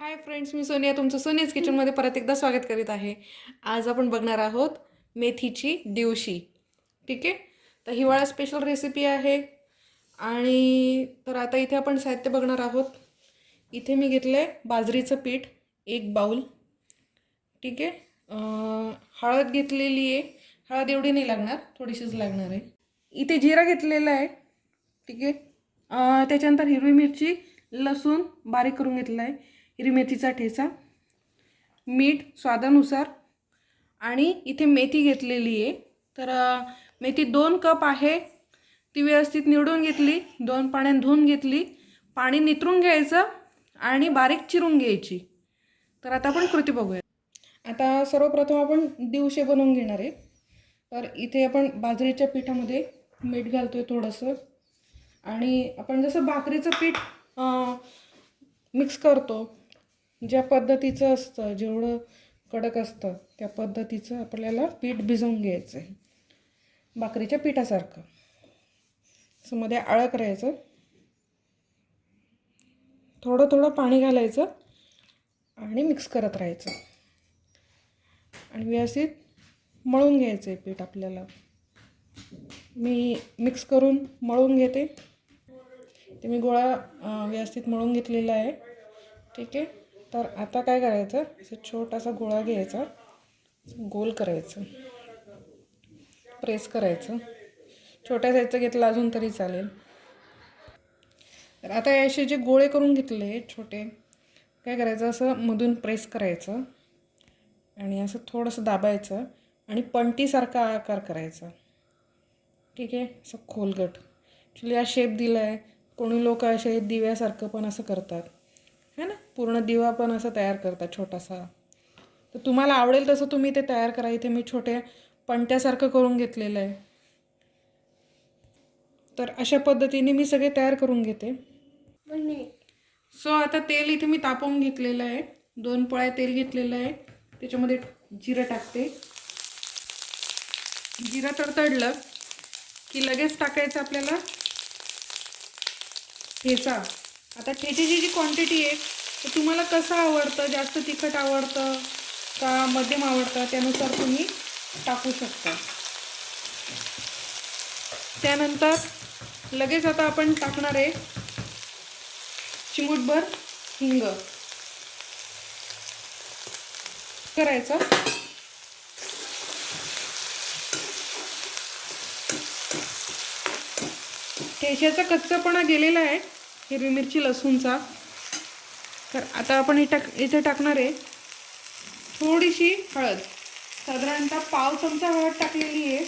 Hi friends मी सोनिया. तुमचं सोनियाज किचनमध्ये परत एकदा स्वागत करीत आहे. आज आपण बघणार आहोत मेथीची दिवशी ठीक आहे? तर हिवाळा स्पेशल रेसिपी आहे. आणि तर आता इथे आपण साहित्य बघणार आहोत. इथे मी घेतलं आहे बाजरीचं पीठ एक बाऊल. ठीक आहे? हळद घेतलेली आहे. हळद एवढी नाही लागणार थोडीशीच लागणार आहे. इथे जिरा घेतलेला आहे. ठीक आहे? त्याच्यानंतर हिरवी मिरची लसूण बारीक करून घेतलं आहे हिरवी मेथीचा ठेचा मीठ स्वादानुसार आणि इथे मेथी घेतलेली आहे. तर मेथी दोन कप आहे. ती व्यवस्थित निवडून घेतली दोन पाण्यात धुवून घेतली पाणी नितरून घ्यायचं आणि बारीक चिरून घ्यायची. तर आता आपण कृती बघूया. आता सर्वप्रथम आपण दिवशे बनवून घेणार आहे. तर इथे आपण बाजरीच्या पिठामध्ये मीठ घालतो आहे थोडंसं. आणि आपण जसं भाकरीचं पीठ मिक्स करतो ज्या पद्धतीचं असतं जेवढं कडक असतं त्या पद्धतीचं आपल्याला पीठ भिजवून घ्यायचं आहे भाकरीच्या पिठासारखं. असं मध्ये आळं करायचं थोडं थोडं पाणी घालायचं आणि मिक्स करत राहायचं. आणि व्यवस्थित मळून घ्यायचं आहे पीठ आपल्याला. मी मिक्स करून मळून घेते. ते मी गोळा व्यवस्थित मळून घेतलेला आहे. ठीक आहे? तर आता काय करायचं? असं छोटासा गोळा घ्यायचा. गोल करायचं. प्रेस करायचं. छोट्या साईजचं घेतलं अजून तरी चालेल. तर आता असे जे गोळे करून घेतले छोटे काय करायचं? असं मधून प्रेस करायचं. आणि असं थोडंसं दाबायचं. आणि पणटीसारखा आकार करायचा. ठीक आहे? असं खोलगट. ॲक्च्युली हा शेप दिला आहे कोणी लोक असे दिव्यासारखं पण असं करतात. पूर्ण दिवा पण असं तयार करतात छोटासा. तर तुम्हाला आवडेल तसं तुम्ही ते तयार करा. इथे मी छोटे पणत्यासारखं करून घेतलेलं आहे. तर अशा पद्धतीने मी सगळे तयार करून घेते. सो आता तेल इथे मी तापवून घेतलेलं आहे. दोन पळ्या तेल घेतलेलं आहे. त्याच्यामध्ये जिरं टाकते. जिरं तडतडलं की लगेच टाकायचं आपल्याला ठेचा. आता ठेच्याची जी क्वांटिटी आहे तर तुम्हाला कसं आवडतं? जास्त तिखट आवडतं का मध्यम आवडतं? त्यानुसार तुम्ही टाकू शकता. त्यानंतर लगेच आता आपण टाकणार आहे चिमूटभर हिंग. करायचं. ठेच्याचा कच्चापणा गेलेला आहे हिरवी मिरची लसूणचा. तर आता आपण हे टाक इथे टाकणार आहे थोडीशी हळद. साधारणतः पाव चमचा हळद टाकलेली आहे.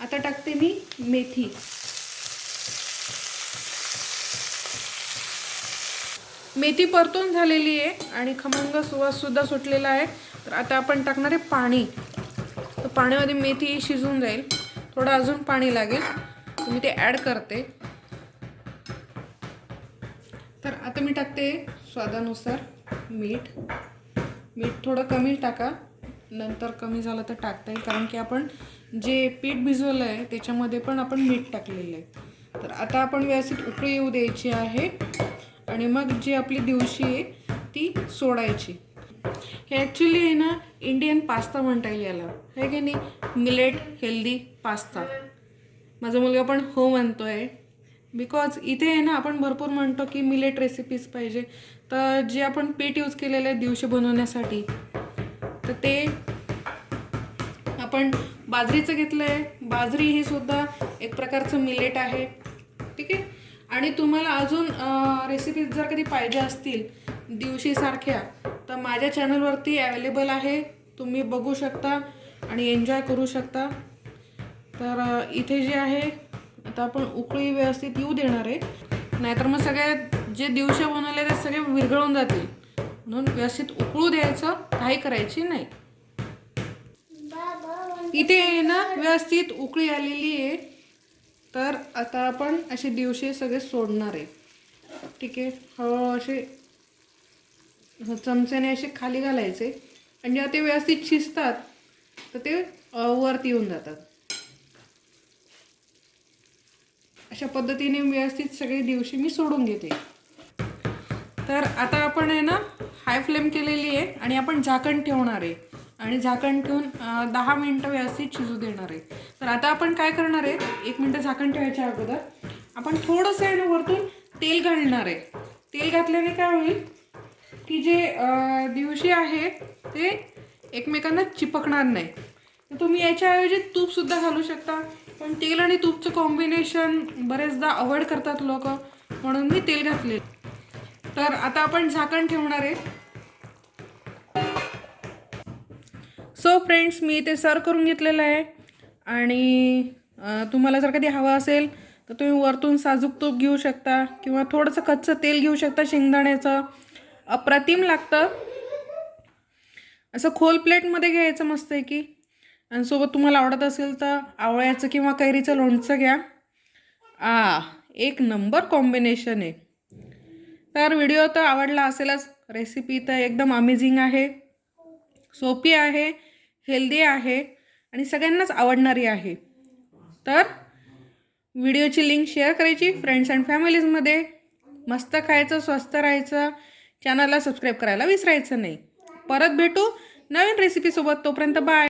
आता टाकते मी मेथी. मेथी परतून झालेली आहे आणि खमंग सुवास सुद्धा सुटलेला आहे. तर आता आपण टाकणार आहे पाणी. तर पाण्यामध्ये मेथी शिजून जाईल. थोडं अजून पाणी लागेल. मी ते ॲड करते. तर आता मी टाकते स्वादानुसार मीठ. मीठ थोडं कमी टाका. नंतर कमी झालं तर टाकता येईल. कारण की आपण जे पीठ भिजवलं आहे त्याच्यामध्ये पण आपण मीठ टाकलेलं आहे. तर आता आपण व्यवस्थित उकळी येऊ द्यायची आहे. आणि मग जी आपली दिवशी आहे ती सोडायची. हे ॲक्च्युली आहे ना इंडियन पास्ता म्हणता येईल याला. आहे की नाही? मिलेट हेल्दी पास्ता माझा मुलगा पण हो म्हणतो आहे बिकॉज इथे आहे ना आपण भरपूर म्हणतो की मिलेट रेसिपीज पाहिजे. तर जे आपण पीठ यूज केलेलं आहे दिवशी बनवण्यासाठी तर ते आपण बाजरीचं घेतलं आहे बाजरी ही सुद्धा एक प्रकारचं मिलेट आहे. ठीक आहे? आणि तुम्हाला अजून रेसिपीज जर कधी पाहिजे असतील दिवशीसारख्या. तर माझ्या चॅनलवरती अवेलेबल आहे. तुम्ही बघू शकता आणि एन्जॉय करू शकता. तर इथे जे आहे आता आपण उकळी व्यवस्थित येऊ देणार आहे. नाहीतर मग सगळ्या जे दिवशी बनवले ते सगळे विरघळून जातील. म्हणून व्यवस्थित उकळू द्यायचं काही करायची नाही. इथे आहे ना व्यवस्थित उकळी आलेली आहे. तर आता आपण असे दिवशी सगळे सोडणार आहे. ठीक आहे? हळूहळू असे चमच्याने असे खाली घालायचे. आणि जेव्हा ते व्यवस्थित शिजतात तर ते वरती येऊन जातात. अशा पद्धतीने व्यवस्थित सगळे दिवशी मी सोडून घेते. तर आता आपण आहे ना हाय फ्लेम केलेली आहे आणि आपण झाकण ठेवणार आहे. आणि झाकण ठेवून दहा मिनटं व्यवस्थित शिजू देणार आहे. तर आता आपण काय करणार आहे एक मिनटं झाकण ठेवायच्या अगोदर आपण थोडंसं आहे ना वरतून तेल घालणार आहे. तेल घातल्याने काय होईल की जे दिवशी आहे ते एकमेकांना चिपकणार नाही. तर तुम्ही याच्याऐवजी तूपसुद्धा घालू शकता. पण तेल आणि तूपचं कॉम्बिनेशन बरेचदा अवॉइड करतात लोक. म्हणून मी तेल घातले. तर आता आपण झाकण ठेवणार आहे. सो फ्रेंड्स मी ते सर्व करून घेतलेलं आहे. आणि तुम्हाला जर कधी हवं असेल तर तुम्ही वरतून साजूक तूप घेऊ शकता. किंवा थोडंसं कच्चं तेल घेऊ शकता शेंगदाण्याचं. अप्रतिम लागतं. असं खोल प्लेटमध्ये घ्यायचं मस्त आहे की. आणि सोबत तुम्हाला आवडत असेल तर आवळ्याचं किंवा कैरीचं लोणचं घ्या. आ एक नंबर कॉम्बिनेशन आहे. तर व्हिडिओ तर आवडला असेलच. रेसिपी तर एकदम अमेझिंग आहे. सोपी आहे हेल्दी आहे आणि सगळ्यांनाच आवडणारी आहे. तर व्हिडिओची लिंक शेअर करायची फ्रेंड्स अँड फॅमिलीजमध्ये मस्त खायचं स्वस्त राहायचं. चॅनलला सबस्क्राईब करायला विसरायचं नाही. परत भेटू नवीन रेसिपीसोबत तोपर्यंत बाय